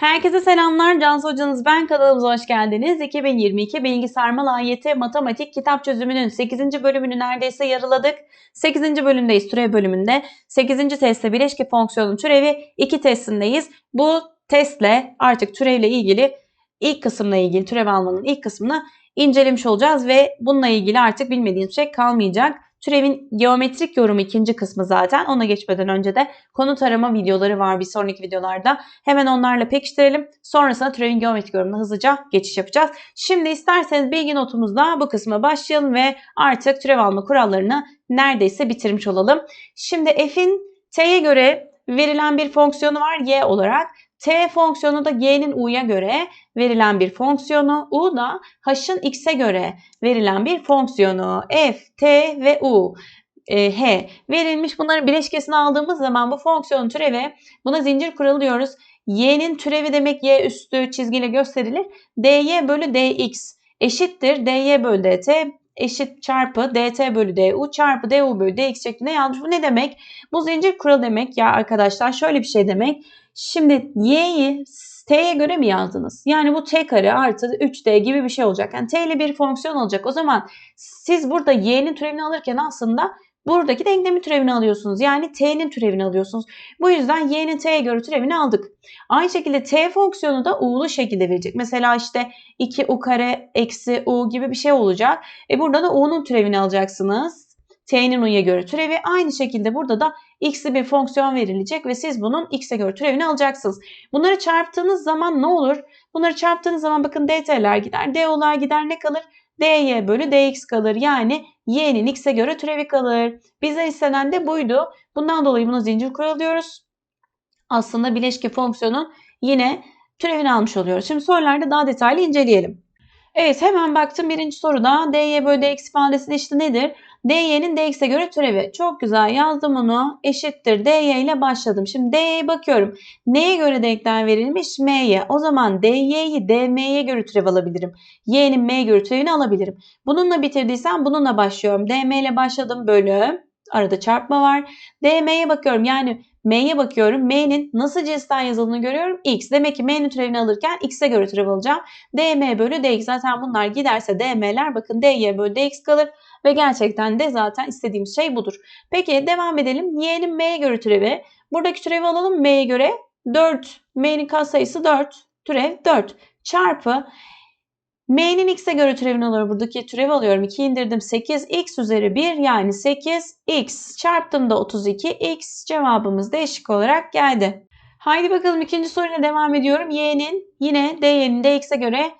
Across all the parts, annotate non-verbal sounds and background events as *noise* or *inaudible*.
Herkese selamlar. Cansu Hocanız ben. Kanalımıza hoş geldiniz. 2022 Bilgisayar AYT Matematik Kitap Çözümünün 8. bölümünü neredeyse yarıladık. 8. bölümdeyiz. Türev bölümünde. 8. testte bileşke fonksiyonun türevi 2 testindeyiz. Bu testle artık türevle ilgili ilk kısımla ilgili türev almanın ilk kısmını incelemiş olacağız ve bununla ilgili artık bilmediğiniz şey kalmayacak. Türevin geometrik yorumu ikinci kısmı zaten. Ona geçmeden önce de konu tarama videoları var bir sonraki videolarda. Hemen onlarla pekiştirelim. Sonrasında türevin geometrik yorumuna hızlıca geçiş yapacağız. Şimdi isterseniz bilgi notumuzda bu kısma başlayalım ve artık türev alma kurallarını neredeyse bitirmiş olalım. Şimdi f'in t'ye göre verilen bir fonksiyonu var y olarak. T fonksiyonu da y'nin u'ya göre verilen bir fonksiyonu. U da h'ın x'e göre verilen bir fonksiyonu. F, T ve U. e, H verilmiş. Bunların bileşkesini aldığımız zaman bu fonksiyonun türevi buna zincir kuralı diyoruz. Y'nin türevi demek y üstü çizgiyle gösterilir. dy bölü dx eşittir dy bölü dt eşit çarpı dt bölü du çarpı du bölü dx şeklinde yazmış. Bu ne demek? Bu zincir kuralı demek ya arkadaşlar şöyle bir şey demek. Şimdi y'yi t'ye göre mi yazdınız? Yani bu t kare artı 3d gibi bir şey olacak. Yani t ile bir fonksiyon olacak. O zaman siz burada y'nin türevini alırken aslında buradaki denklemin türevini alıyorsunuz. Yani t'nin türevini alıyorsunuz. Bu yüzden y'nin t'ye göre türevini aldık. Aynı şekilde t fonksiyonu da u'lu şekilde verecek. Mesela işte 2u kare eksi u gibi bir şey olacak. E burada da u'nun türevini alacaksınız. T'nin u'ya göre türevi. Aynı şekilde burada da x'li bir fonksiyon verilecek ve siz bunun x'e göre türevini alacaksınız. Bunları çarptığınız zaman ne olur? Bunları çarptığınız zaman bakın dt'ler gider, du'lar gider ne kalır? dy bölü dx kalır. Yani y'nin x'e göre türevi kalır. Bizden istenen de buydu. Bundan dolayı bunu zincir kuralı diyoruz. Aslında bileşke fonksiyonun yine türevini almış oluyoruz. Şimdi sorularda daha detaylı inceleyelim. Evet hemen baktım birinci soruda dy bölü dx ifadesi işte nedir? Dy'nin dx'e göre türevi. Çok güzel yazdım onu. Eşittir dy ile başladım. Şimdi dy'ye bakıyorum. Neye göre denklem verilmiş? m'ye. O zaman dy'yi dm'ye göre türev alabilirim. y'nin m'ye göre türevini alabilirim. Bununla bitirdiysem bununla başlıyorum. dm ile başladım bölü. Arada çarpma var. dm'ye bakıyorum. Yani m'ye bakıyorum. m'nin nasıl cinsten yazıldığını görüyorum. x. Demek ki m'nin türevini alırken x'e göre türev alacağım. dm bölü dx. Zaten bunlar giderse dm'ler bakın dy bölü dx kalır. Ve gerçekten de zaten istediğimiz şey budur. Peki devam edelim. Y'nin m'ye göre türevi. Buradaki türevi alalım m'ye göre. 4. M'nin katsayısı 4. Türev 4. Çarpı M'nin x'e göre türevini alıyorum. Buradaki türevi alıyorum. 2 indirdim. 8 x üzeri 1 yani 8 x çarptım da 32 x cevabımız değişik olarak geldi. Haydi bakalım ikinci soruyla devam ediyorum. Y'nin yine dy'nin dx'e göre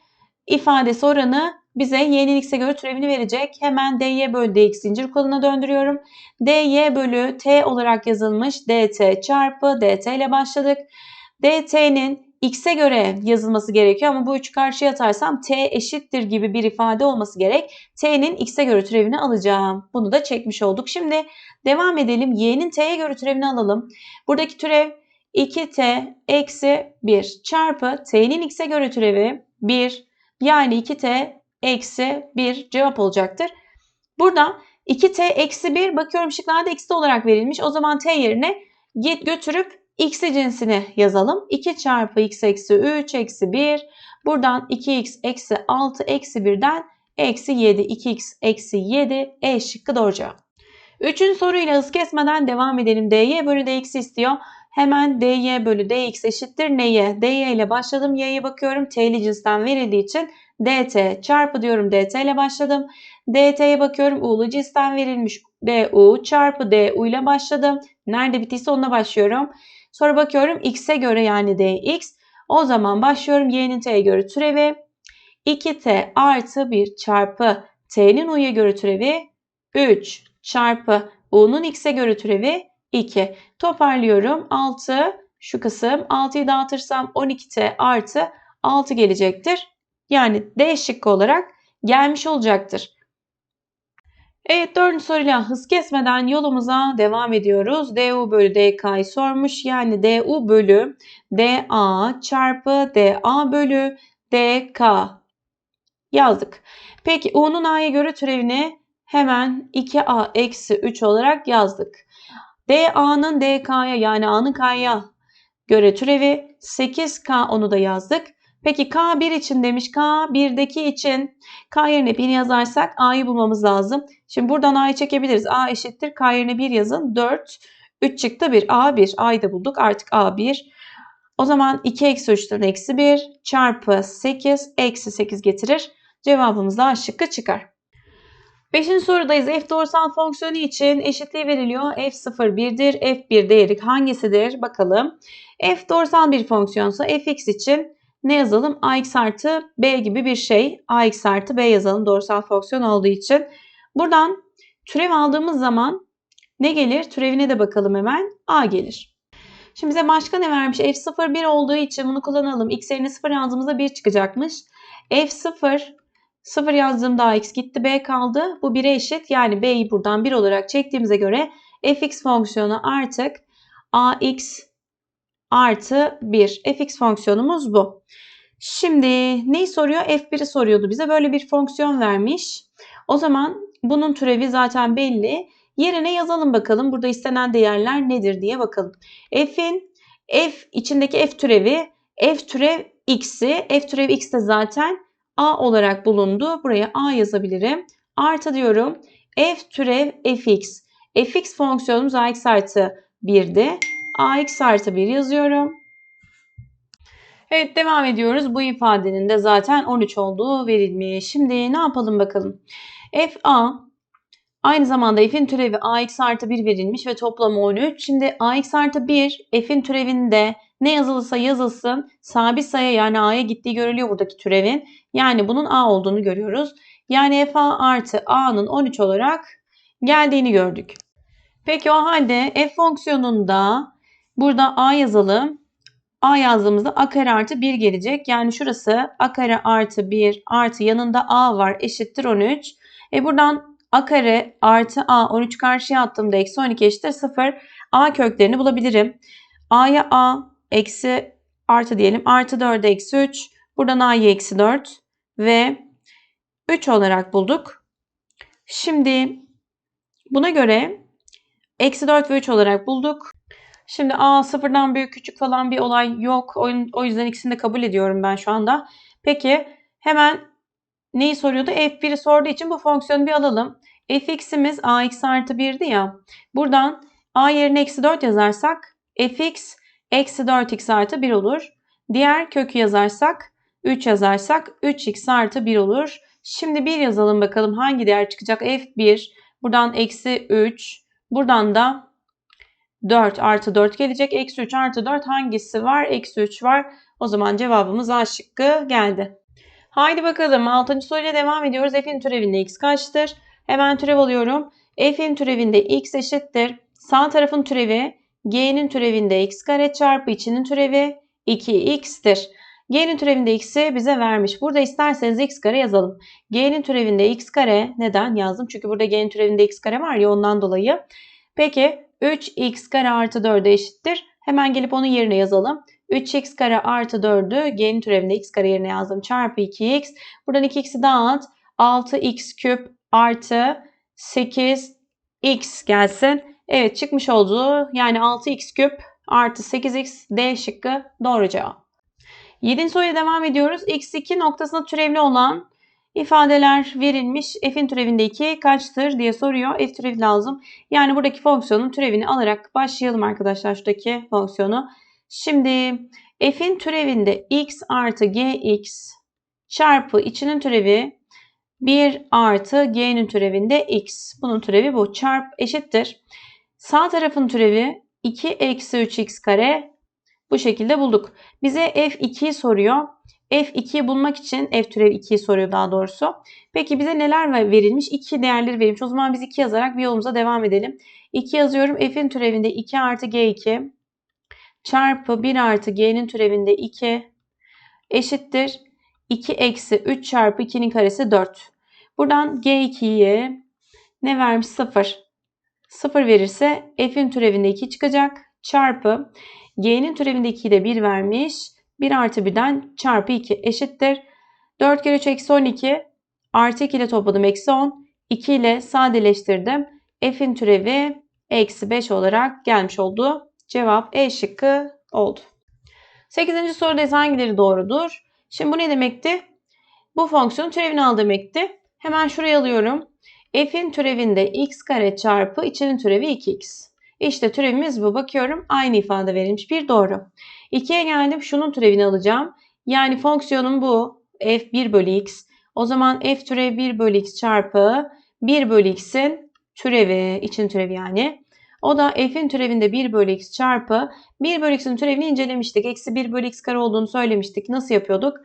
ifadesi oranı bize y'nin x'e göre türevini verecek. Hemen dy bölü dx zincir koluna döndürüyorum. dy bölü t olarak yazılmış dt çarpı dt ile başladık. dt'nin x'e göre yazılması gerekiyor ama bu üçü karşıya atarsam t eşittir gibi bir ifade olması gerek. t'nin x'e göre türevini alacağım. Bunu da çekmiş olduk. Şimdi devam edelim. y'nin t'ye göre türevini alalım. Buradaki türev 2t eksi 1 çarpı t'nin x'e göre türevi 1 yani 2t eksi 1 cevap olacaktır. Burada 2t eksi 1 bakıyorum şıklarda eksi olarak verilmiş. O zaman t yerine git götürüp x'i cinsini yazalım. 2 çarpı x eksi 3 eksi 1. Buradan 2x eksi 6 eksi 1'den eksi 7. 2x eksi 7 E şıkkı doğru cevap. Üçüncü soruyla hız kesmeden devam edelim. dy bölü dx istiyor. Hemen dy bölü dx eşittir neye? dy ile başladım. y'ye bakıyorum. t'li cinsten verildiği için dt çarpı diyorum dt ile başladım. dt'ye bakıyorum. u'lu cinsten verilmiş. du çarpı du ile başladım. Nerede bittiyse onunla başlıyorum. Sonra bakıyorum x'e göre yani dx. O zaman başlıyorum y'nin t'ye göre türevi. 2t artı 1 çarpı t'nin u'ya göre türevi 3 çarpı u'nun x'e göre türevi 2. Toparlıyorum. 6 şu kısım. 6'yı dağıtırsam 12t artı 6 gelecektir. Yani D şıkkı olarak gelmiş olacaktır. Evet dördüncü soruyla hız kesmeden yolumuza devam ediyoruz. du bölü dk'yı sormuş. Yani du bölü da çarpı da bölü dk yazdık. Peki u'nun a'ya göre türevini hemen 2a eksi 3 olarak yazdık. DA'nın DK'ya yani A'nın K'ya göre türevi 8K onu da yazdık. Peki K1 için demiş. K1'deki için K yerine 1 yazarsak A'yı bulmamız lazım. Şimdi buradan A'yı çekebiliriz. A eşittir. K yerine 1 yazın. 4. 3 çıktı 1. A1. A'yı da bulduk. Artık A1. O zaman 2 eksi 3'ten eksi 1 çarpı 8 eksi 8 getirir. Cevabımız da şıkkı çıkar. Beşinci sorudayız. F doğrusal fonksiyonu için eşitliği veriliyor. F0 1'dir. F1 değeri hangisidir? Bakalım. F doğrusal bir fonksiyonsa fx için ne yazalım? ax artı b gibi bir şey. ax artı b yazalım doğrusal fonksiyon olduğu için. Buradan türev aldığımız zaman ne gelir? Türevine de bakalım hemen. a gelir. Şimdi bize başka ne vermiş? f0 1 olduğu için bunu kullanalım. x yerine 0 yazdığımızda 1 çıkacakmış. f0 0 yazdığımda ax gitti b kaldı. Bu 1'e eşit. Yani b'yi buradan 1 olarak çektiğimize göre fx fonksiyonu artık ax artı 1. fx fonksiyonumuz bu. Şimdi neyi soruyor? f1'i soruyordu bize. Böyle bir fonksiyon vermiş. O zaman bunun türevi zaten belli. Yerine yazalım bakalım. Burada istenen değerler nedir diye bakalım. f'in f içindeki f türevi f türev x'i f türev x de zaten a olarak bulundu. Buraya a yazabilirim. Artı diyorum f türev fx. fx fonksiyonumuz ax artı 1'di ax artı 1 yazıyorum. Evet devam ediyoruz. Bu ifadenin de zaten 13 olduğu verilmiş. Şimdi ne yapalım bakalım. fa aynı zamanda f'in türevi ax artı 1 verilmiş ve toplamı 13. Şimdi ax artı 1 f'in türevinde ne yazılırsa yazılsın sabit sayı yani a'ya gittiği görülüyor buradaki türevin. Yani bunun a olduğunu görüyoruz. Yani fa artı a'nın 13 olarak geldiğini gördük. Peki o halde f fonksiyonunda Burada a yazalım. a yazdığımızda a kare artı 1 gelecek. Yani şurası a kare artı 1 artı yanında a var eşittir 13. E buradan a kare artı a 13 karşıya attığımda eksi 12 eşittir 0. a köklerini bulabilirim. a'ya a eksi artı diyelim artı 4'e eksi 3. Buradan a'yı eksi 4 ve 3 olarak bulduk. Şimdi buna göre eksi 4 ve 3 olarak bulduk. Şimdi a sıfırdan büyük küçük falan bir olay yok. O, yüzden ikisini de kabul ediyorum ben şu anda. Peki hemen neyi soruyordu? f1'i sorduğu için bu fonksiyonu bir alalım. fx'imiz ax artı 1'di ya. Buradan a yerine eksi 4 yazarsak fx eksi 4x artı 1 olur. Diğer kökü yazarsak 3 yazarsak 3x artı 1 olur. Şimdi 1 yazalım bakalım hangi değer çıkacak? f1 buradan eksi 3 buradan da 4 artı 4 gelecek. Eksi 3 artı 4 hangisi var? Eksi 3 var. O zaman cevabımız A şıkkı geldi. Haydi bakalım 6. soruyla devam ediyoruz. F'in türevinde x kaçtır? Hemen türev alıyorum. F'in türevinde x eşittir. Sağ tarafın türevi g'nin türevinde x kare çarpı içinin türevi 2x'tir. G'nin türevinde x'i bize vermiş. Burada isterseniz x kare yazalım. G'nin türevinde x kare neden yazdım? Çünkü burada g'nin türevinde x kare var ya ondan dolayı. Peki 3x kare artı 4'e eşittir. Hemen gelip onun yerine yazalım. 3x kare artı 4'ü g'nin türevinde x kare yerine yazdım. Çarpı 2x. Buradan 2x'i dağıt. 6x küp artı 8x gelsin. Evet çıkmış oldu. Yani 6x küp artı 8x D şıkkı doğru cevap. 7. soruya devam ediyoruz. x2 noktasında türevli olan İfadeler verilmiş. F'in türevinde 2 kaçtır diye soruyor. F türevi lazım. Yani buradaki fonksiyonun türevini alarak başlayalım arkadaşlar şuradaki fonksiyonu. Şimdi F'in türevinde x artı gx çarpı içinin türevi 1 artı g'nin türevinde x. Bunun türevi bu. Çarp eşittir. Sağ tarafın türevi 2 eksi 3x kare. Bu şekilde bulduk. Bize f2'yi soruyor. F2'yi bulmak için F türev 2'yi soruyor daha doğrusu. Peki bize neler verilmiş? 2 değerleri verilmiş. O zaman biz 2 yazarak bir yolumuza devam edelim. 2 yazıyorum. F'in türevinde 2 artı G2 çarpı 1 artı G'nin türevinde 2 eşittir. 2 eksi 3 çarpı 2'nin karesi 4. Buradan G2'ye ne vermiş? 0. 0 verirse F'in türevinde 2 çıkacak. Çarpı G'nin türevinde 2'yi de 1 vermiş. 1 artı 1'den çarpı 2 eşittir. 4 kere 3 eksi 12 artı 2 ile topladım eksi 10. 2 ile sadeleştirdim. F'in türevi eksi 5 olarak gelmiş oldu. Cevap E şıkkı oldu. 8. sorudayız hangileri doğrudur? Şimdi bu ne demekti? Bu fonksiyonun türevini al demekti. Hemen şuraya alıyorum. F'in türevinde x kare çarpı içinin türevi 2x. İşte türevimiz bu. Bakıyorum aynı ifade verilmiş. Bir doğru. 2'ye geldim. Şunun türevini alacağım. Yani fonksiyonum bu. f 1 bölü x. O zaman f türevi 1 bölü x çarpı 1 bölü x'in türevi. için türevi yani. O da f'in türevinde 1 bölü x çarpı 1 bölü x'in türevini incelemiştik. Eksi 1 bölü x kare olduğunu söylemiştik. Nasıl yapıyorduk?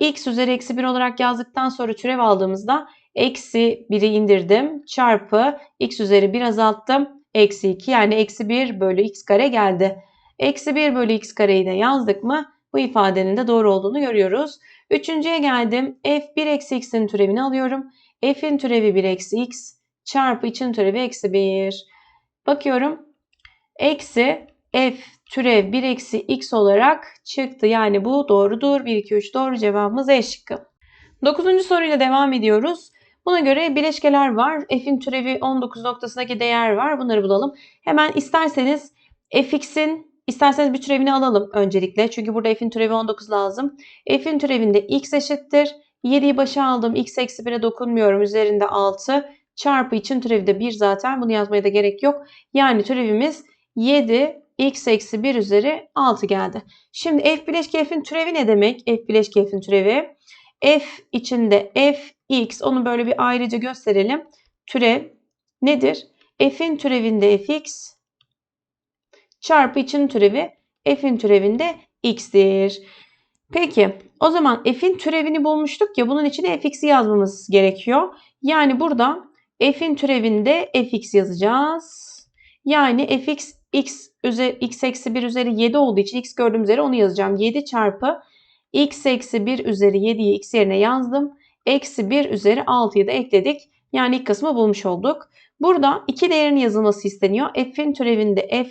x üzeri eksi 1 olarak yazdıktan sonra türev aldığımızda eksi 1'i indirdim. Çarpı x üzeri 1 azalttım. Eksi 2 yani eksi 1 bölü x kare geldi. Eksi 1 bölü x kareyi de yazdık mı bu ifadenin de doğru olduğunu görüyoruz. Üçüncüye geldim. f 1 eksi x'in türevini alıyorum. f'in türevi 1 eksi x çarpı için türevi eksi 1. Bakıyorum. Eksi f türev 1 eksi x olarak çıktı. Yani bu doğrudur. 1, 2, 3 doğru cevabımız E şıkkı. Dokuzuncu soruyla devam ediyoruz. Buna göre bileşkeler var. F'in türevi 19 noktasındaki değer var. Bunları bulalım. Hemen isterseniz fx'in isterseniz bir türevini alalım öncelikle. Çünkü burada f'in türevi 19 lazım. F'in türevinde x eşittir. 7'yi başa aldım. x eksi 1'e dokunmuyorum. Üzerinde 6 çarpı için türevi de 1 zaten. Bunu yazmaya da gerek yok. Yani türevimiz 7 x eksi 1 üzeri 6 geldi. Şimdi f bileşke f'in türevi ne demek? f bileşke f'in türevi. f içinde f x onu böyle bir ayrıca gösterelim. Türev nedir? f'in türevinde fx çarpı için türevi f'in türevinde x'tir. Peki o zaman f'in türevini bulmuştuk ya bunun içine fx'i yazmamız gerekiyor. Yani burada f'in türevinde fx yazacağız. Yani fx x üzeri x eksi 1 üzeri 7 olduğu için x gördüğüm üzere onu yazacağım. 7 çarpı x eksi 1 üzeri 7'yi x yerine yazdım. Eksi 1 üzeri 6'yı da ekledik. Yani ilk kısmı bulmuş olduk. Burada iki değerin yazılması isteniyor. F'in türevinde f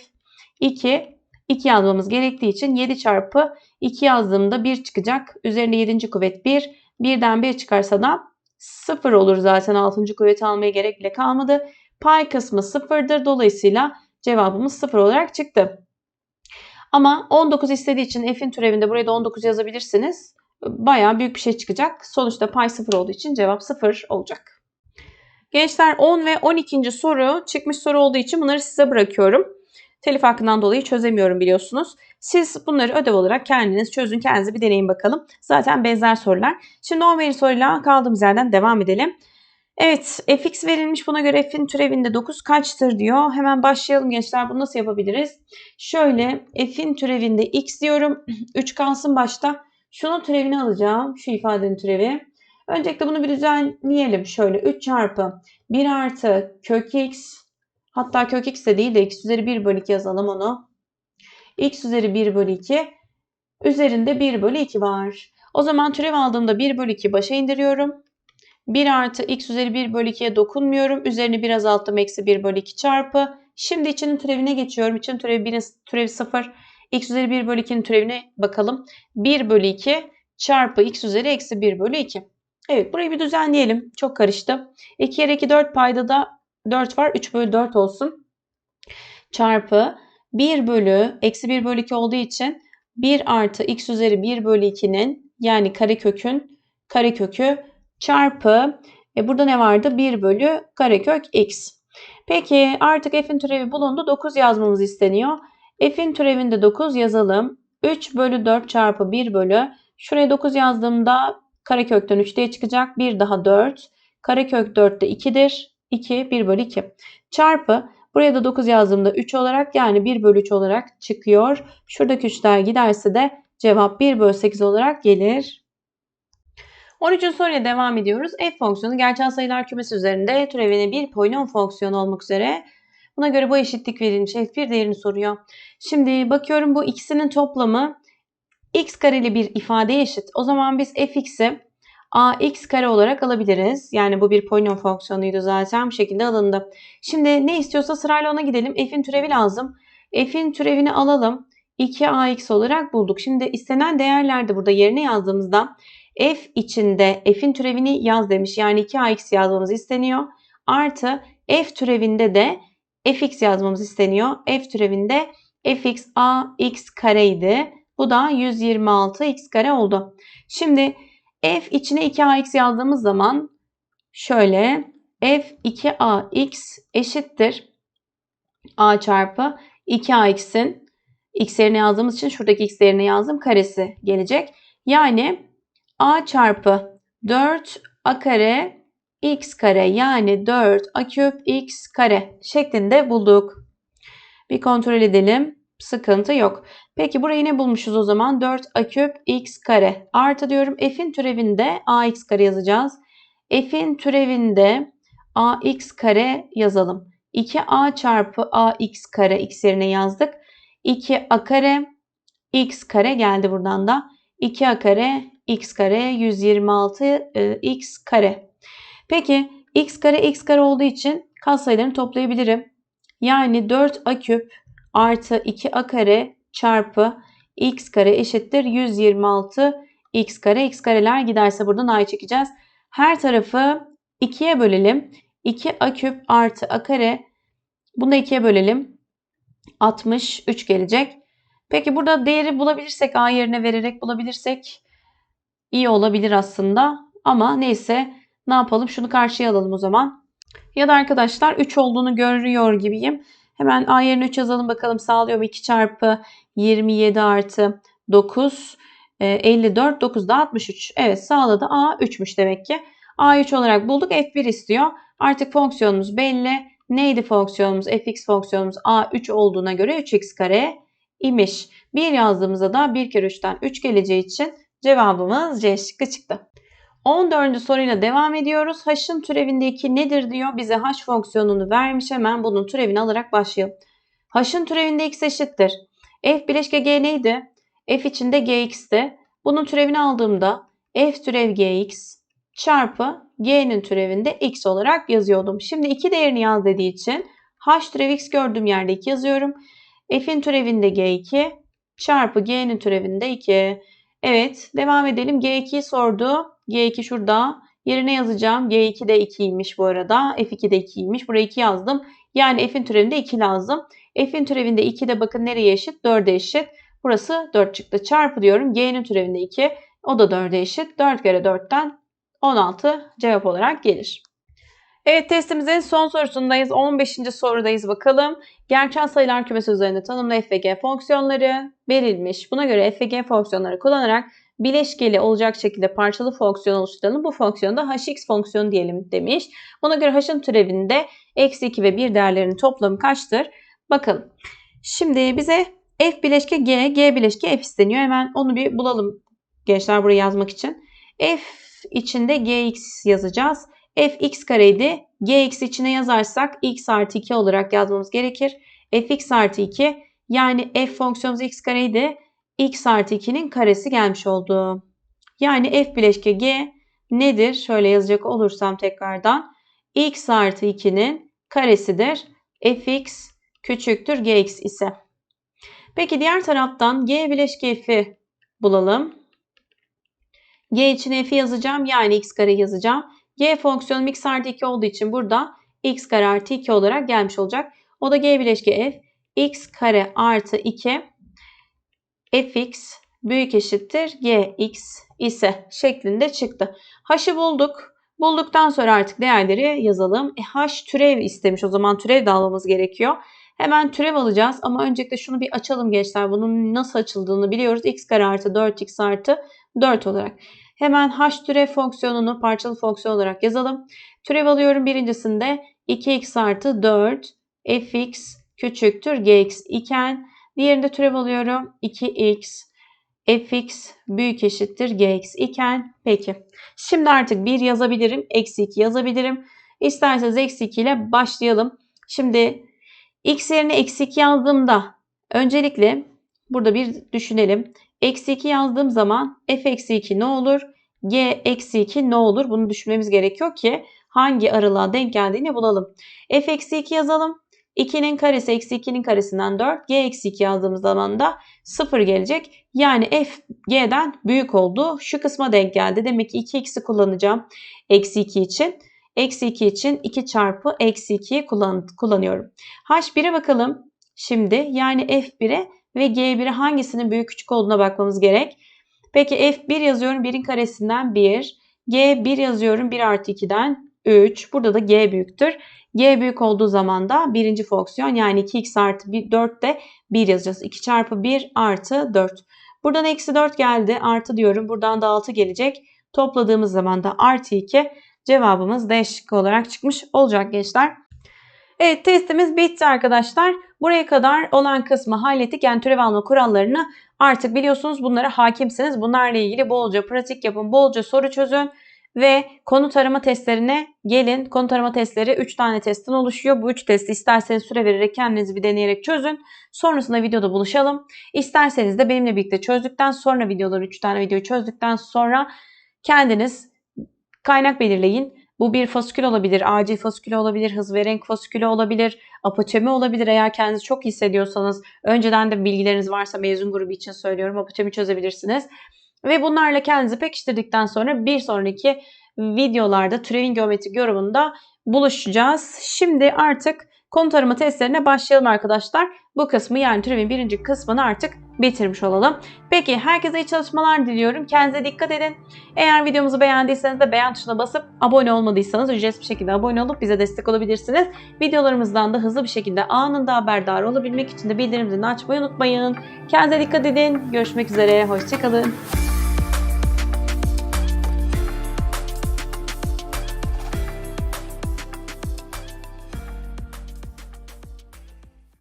2 2 yazmamız gerektiği için 7 çarpı 2 yazdığımda 1 çıkacak. Üzerinde 7. kuvvet 1. 1'den 1 çıkarsa da 0 olur zaten 6. kuvveti almaya gerek bile kalmadı. Pay kısmı 0'dır. Dolayısıyla cevabımız 0 olarak çıktı. Ama 19 istediği için f'in türevinde buraya da 19 yazabilirsiniz. Bayağı büyük bir şey çıkacak. Sonuçta pay 0 olduğu için cevap 0 olacak. Gençler 10 ve 12. soru çıkmış soru olduğu için bunları size bırakıyorum. Telif hakkından dolayı çözemiyorum biliyorsunuz. Siz bunları ödev olarak kendiniz çözün, kendinize bir deneyin bakalım. Zaten benzer sorular. Şimdi 11 soruyla kaldığımız yerden devam edelim. Evet fx verilmiş buna göre f'in türevinde 9 kaçtır diyor. Hemen başlayalım gençler bunu nasıl yapabiliriz? Şöyle f'in türevinde x diyorum. *clears throat* 3 kalsın başta. Şunun türevini alacağım. Şu ifadenin türevi. Öncelikle bunu bir düzenleyelim. Şöyle 3 çarpı 1 artı kök x. Hatta kök x de değil de x üzeri 1 bölü 2 yazalım onu. x üzeri 1 bölü 2. Üzerinde 1 bölü 2 var. O zaman türev aldığımda 1 bölü 2 başa indiriyorum. 1 artı x üzeri 1 bölü 2'ye dokunmuyorum. Üzerini bir azalttım. Eksi 1 bölü 2 çarpı. Şimdi içinin türevine geçiyorum. İçinin türevi 1'in türevi 0. x üzeri 1 bölü 2'nin türevine bakalım. 1 bölü 2 çarpı x üzeri eksi 1 bölü 2. Evet burayı bir düzenleyelim. Çok karıştı. 2 kere 2 4 payda da 4 var. 3 bölü 4 olsun. Çarpı 1 bölü eksi 1 bölü 2 olduğu için 1 artı x üzeri 1 bölü 2'nin yani karekökün karekökü çarpı e burada ne vardı? 1 bölü karekök x. Peki artık f'in türevi bulundu. 9 yazmamız isteniyor. F'in türevinde 9 yazalım. 3 bölü 4 çarpı 1 bölü. Şuraya 9 yazdığımda karekökten 3 diye çıkacak. 1 daha 4. Karekök 4 de 2'dir. 2 1 bölü 2. Çarpı buraya da 9 yazdığımda 3 olarak yani 1 bölü 3 olarak çıkıyor. Şuradaki 3'ler giderse de cevap 1 bölü 8 olarak gelir. 13. soruya devam ediyoruz. F fonksiyonu gerçel sayılar kümesi üzerinde türevine bir polinom fonksiyonu olmak üzere. Buna göre bu eşitlik verilmiş F1 değerini soruyor. Şimdi bakıyorum bu ikisinin toplamı x kareli bir ifadeye eşit. O zaman biz fx'i ax kare olarak alabiliriz. Yani bu bir polinom fonksiyonuydu zaten bu şekilde alındı. Şimdi ne istiyorsa sırayla ona gidelim. F'in türevi lazım. F'in türevini alalım. 2ax olarak bulduk. Şimdi istenen değerlerde burada yerine yazdığımızda f içinde f'in türevini yaz demiş. Yani 2ax yazmamız isteniyor. Artı f türevinde de fx yazmamız isteniyor. F türevinde fx a x kareydi. Bu da 126 x kare oldu. Şimdi f içine 2ax yazdığımız zaman şöyle f 2ax eşittir a çarpı 2ax'in x yerine yazdığımız için şuradaki x yerine yazdım karesi gelecek. Yani a çarpı 4 a kare x kare yani 4 a küp x kare şeklinde bulduk. Bir kontrol edelim. Sıkıntı yok. Peki burayı ne bulmuşuz o zaman? 4 a küp x kare. Artı diyorum f'in türevinde ax kare yazacağız. f'in türevinde ax kare yazalım. 2a çarpı ax kare x yerine yazdık. 2a kare x kare geldi buradan da. 2a kare x kare 126 e, x kare. Peki x kare x kare olduğu için katsayılarını toplayabilirim. Yani 4a küp artı 2a kare çarpı x kare eşittir 126 x kare. x kareler giderse buradan a'yı çekeceğiz. Her tarafı 2'ye bölelim. 2a küp artı a kare bunu da 2'ye bölelim. 63 gelecek. Peki burada değeri bulabilirsek a yerine vererek bulabilirsek iyi olabilir aslında. Ama neyse ne yapalım şunu karşıya alalım o zaman. Ya da arkadaşlar 3 olduğunu görüyor gibiyim. Hemen a yerine 3 yazalım bakalım sağlıyor mu? 2 çarpı 27 artı 9 54 9 da 63. Evet sağladı a 3'müş demek ki. a 3 olarak bulduk f1 istiyor. Artık fonksiyonumuz belli. Neydi fonksiyonumuz? fx fonksiyonumuz a3 olduğuna göre 3x kare imiş. 1 yazdığımızda da 1 kere 3'ten 3 geleceği için cevabımız C şıkkı çıktı. 14. soruyla devam ediyoruz. H'ın türevindeki nedir diyor. Bize h fonksiyonunu vermiş. Hemen bunun türevini alarak başlayalım. H'ın türevinde x eşittir. F bileşke g neydi? F içinde gx'ti. Bunun türevini aldığımda f türev gx çarpı g'nin türevinde x olarak yazıyordum. Şimdi iki değerini yaz dediği için h türev x gördüğüm yerde 2 yazıyorum. f'in türevinde g2 çarpı g'nin türevinde 2. Evet devam edelim. G2'yi sordu. G2 şurada. Yerine yazacağım. G2 de 2'ymiş bu arada. F2 de 2'ymiş. Buraya 2 yazdım. Yani F'in türevinde 2 lazım. F'in türevinde 2 de bakın nereye eşit? 4'e eşit. Burası 4 çıktı. Çarpı diyorum. G'nin türevinde 2. O da 4'e eşit. 4 kere 4'ten 16 cevap olarak gelir. Evet testimizin son sorusundayız. 15. sorudayız bakalım. Gerçel sayılar kümesi üzerinde tanımlı f ve g fonksiyonları verilmiş. Buna göre f ve g fonksiyonları kullanarak bileşkeli olacak şekilde parçalı fonksiyon oluşturalım. Bu fonksiyonda hx fonksiyonu diyelim demiş. Buna göre h'ın türevinde eksi 2 ve 1 değerlerinin toplamı kaçtır? Bakalım. Şimdi bize f bileşke g, g bileşke f isteniyor. Hemen onu bir bulalım gençler buraya yazmak için. f içinde gx yazacağız f x kareydi. gx içine yazarsak x artı 2 olarak yazmamız gerekir. fx artı 2 yani f fonksiyonumuz x kareydi. x artı 2'nin karesi gelmiş oldu. Yani f bileşke g nedir? Şöyle yazacak olursam tekrardan. x artı 2'nin karesidir. fx küçüktür gx ise. Peki diğer taraftan g bileşke f'i bulalım. g için f'i yazacağım. Yani x kare yazacağım. G fonksiyonu x artı 2 olduğu için burada x kare artı 2 olarak gelmiş olacak. O da g bileşke f x kare artı 2 fx büyük eşittir gx ise şeklinde çıktı. H'ı bulduk. Bulduktan sonra artık değerleri yazalım. E, h türev istemiş. O zaman türev de almamız gerekiyor. Hemen türev alacağız ama öncelikle şunu bir açalım gençler. Bunun nasıl açıldığını biliyoruz. x kare artı 4x artı 4 olarak. Hemen h türev fonksiyonunu parçalı fonksiyon olarak yazalım. Türev alıyorum birincisinde 2x artı 4 fx küçüktür gx iken diğerinde türev alıyorum 2x fx büyük eşittir gx iken peki. Şimdi artık 1 yazabilirim. Eksi 2 yazabilirim. İsterseniz eksi 2 ile başlayalım. Şimdi x yerine eksi 2 yazdığımda öncelikle burada bir düşünelim. Eksi 2 yazdığım zaman f eksi 2 ne olur? G eksi 2 ne olur? Bunu düşünmemiz gerekiyor ki hangi aralığa denk geldiğini bulalım. F eksi 2 yazalım. 2'nin karesi eksi 2'nin karesinden 4. G eksi 2 yazdığımız zaman da 0 gelecek. Yani f g'den büyük oldu. Şu kısma denk geldi. Demek ki 2x'i kullanacağım. Eksi 2 için. Eksi 2 için 2 çarpı eksi 2'yi kullan kullanıyorum. H1'e bakalım şimdi. Yani F1'e ve G1'e hangisinin büyük küçük olduğuna bakmamız gerek. Peki F1 yazıyorum 1'in karesinden 1. G1 yazıyorum 1 artı 2'den 3. Burada da G büyüktür. G büyük olduğu zaman da birinci fonksiyon yani 2x artı 1, 4 de 1 yazacağız. 2 çarpı 1 artı 4. Buradan eksi 4 geldi. Artı diyorum. Buradan da 6 gelecek. Topladığımız zaman da artı 2 cevabımız D şıkkı olarak çıkmış olacak gençler. Evet testimiz bitti arkadaşlar. Buraya kadar olan kısmı hallettik. Yani türev alma kurallarını artık biliyorsunuz. Bunlara hakimsiniz. Bunlarla ilgili bolca pratik yapın. Bolca soru çözün. Ve konu tarama testlerine gelin. Konu tarama testleri 3 tane testten oluşuyor. Bu 3 testi isterseniz süre vererek kendiniz bir deneyerek çözün. Sonrasında videoda buluşalım. İsterseniz de benimle birlikte çözdükten sonra videoları 3 tane videoyu çözdükten sonra kendiniz kaynak belirleyin. Bu bir faskül olabilir, acil faskül olabilir, hız ve renk faskülü olabilir, apaçemi olabilir. Eğer kendinizi çok hissediyorsanız, önceden de bilgileriniz varsa mezun grubu için söylüyorum, apaçemi çözebilirsiniz. Ve bunlarla kendinizi pekiştirdikten sonra bir sonraki videolarda türevin geometrik yorumunda buluşacağız. Şimdi artık konu tarama testlerine başlayalım arkadaşlar. Bu kısmı yani türevin birinci kısmını artık bitirmiş olalım. Peki herkese iyi çalışmalar diliyorum. Kendinize dikkat edin. Eğer videomuzu beğendiyseniz de beğen tuşuna basıp abone olmadıysanız ücretsiz bir şekilde abone olup bize destek olabilirsiniz. Videolarımızdan da hızlı bir şekilde anında haberdar olabilmek için de bildirim zilini açmayı unutmayın. Kendinize dikkat edin. Görüşmek üzere. Hoşçakalın.